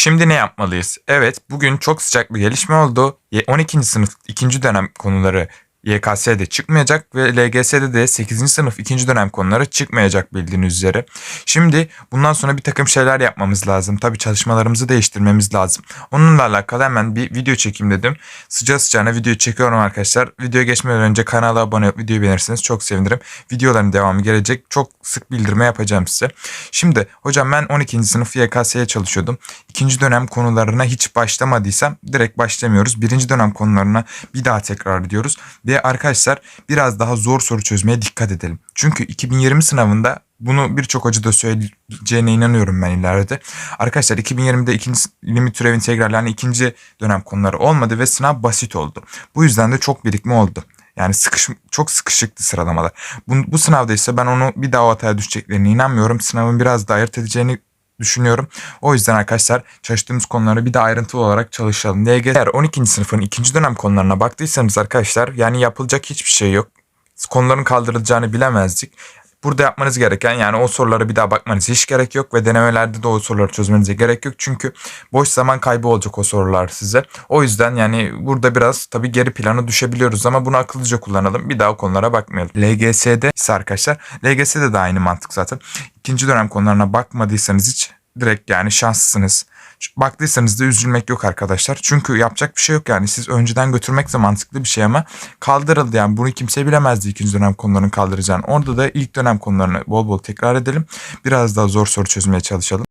Şimdi ne yapmalıyız? Evet bugün çok sıcak bir gelişme oldu. Ye- 12. sınıf 2. dönem konuları YKS'de çıkmayacak ve LGS'de de 8. sınıf 2. dönem konuları çıkmayacak bildiğiniz üzere. Şimdi bundan sonra bir takım şeyler yapmamız lazım. Tabii çalışmalarımızı değiştirmemiz lazım. Onunla alakalı hemen bir video çekeyim dedim. Sıcağı sıcağına video çekiyorum arkadaşlar. Videoya geçmeden önce kanala abone olup videoyu beğenirseniz çok sevinirim. Videoların devamı gelecek. Çok sık bildirme yapacağım size. Şimdi hocam ben 12. sınıf YKS'ye çalışıyordum. İkinci dönem konularına hiç başlamadıysam direkt başlamıyoruz. Birinci dönem konularına bir daha tekrar ediyoruz. Ve arkadaşlar biraz daha zor soru çözmeye dikkat edelim. Çünkü 2020 sınavında bunu birçok hoca da söyleyeceğine inanıyorum ben ileride. Arkadaşlar 2020'de ikinci limit türev integral yani ikinci dönem konuları olmadı ve sınav basit oldu. Bu yüzden de çok birikme oldu. Yani sıkış, çok sıkışıktı sıralamalar. Bu, bu sınavda ise ben onu bir daha o hataya düşeceklerine inanmıyorum. Sınavın biraz da ayırt edeceğini düşünüyorum. O yüzden arkadaşlar çalıştığımız konuları bir de ayrıntılı olarak çalışalım. LGS eğer 12. sınıfın ikinci dönem konularına baktıysanız arkadaşlar yani yapılacak hiçbir şey yok. Konuların kaldırılacağını bilemezdik. Burada yapmanız gereken yani o sorulara bir daha bakmanız hiç gerek yok ve denemelerde de o soruları çözmenize gerek yok. Çünkü boş zaman kaybı olacak o sorular size. O yüzden yani burada biraz tabii geri plana düşebiliyoruz ama bunu akıllıca kullanalım. Bir daha o konulara bakmayalım. LGS'de ise arkadaşlar LGS'de de aynı mantık zaten. İkinci dönem konularına bakmadıysanız hiç direkt yani şanslısınız. Baktıysanız da üzülmek yok arkadaşlar. Çünkü yapacak bir şey yok yani. Siz önceden götürmek de mantıklı bir şey ama kaldırıldı yani. Bunu kimse bilemezdi ikinci dönem konularını kaldıracağını. Orada da ilk dönem konularını bol bol tekrar edelim. Biraz daha zor soru çözmeye çalışalım.